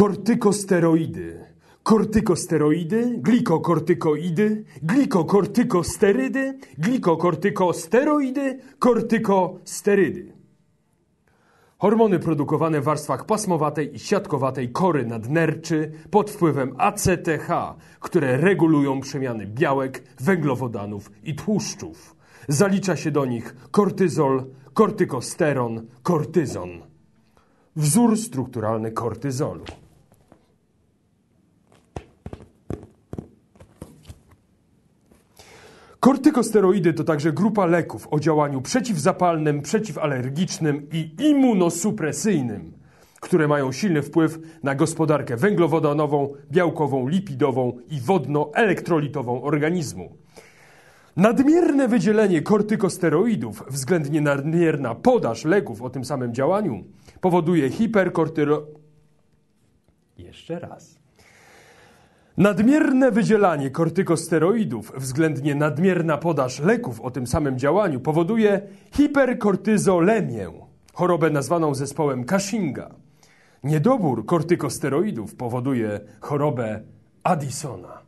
Kortykosteroidy. Kortykosteroidy, glikokortykoidy, glikokortykosterydy, glikokortykosteroidy, kortykosterydy. Hormony produkowane w warstwach pasmowatej i siatkowatej kory nadnerczy pod wpływem ACTH, które regulują przemiany białek, węglowodanów i tłuszczów. Zalicza się do nich kortyzol, kortykosteron, kortyzon. Wzór strukturalny kortyzolu. Kortykosteroidy to także grupa leków o działaniu przeciwzapalnym, przeciwalergicznym i immunosupresyjnym, które mają silny wpływ na gospodarkę węglowodanową, białkową, lipidową i wodno-elektrolitową organizmu. Nadmierne wydzielenie kortykosteroidów, względnie nadmierna podaż leków o tym samym działaniu, powoduje hiperkortyro... Jeszcze raz. Nadmierne wydzielanie kortykosteroidów, względnie nadmierna podaż leków o tym samym działaniu, powoduje hiperkortyzolemię, chorobę nazwaną zespołem Cushinga. Niedobór kortykosteroidów powoduje chorobę Addisona.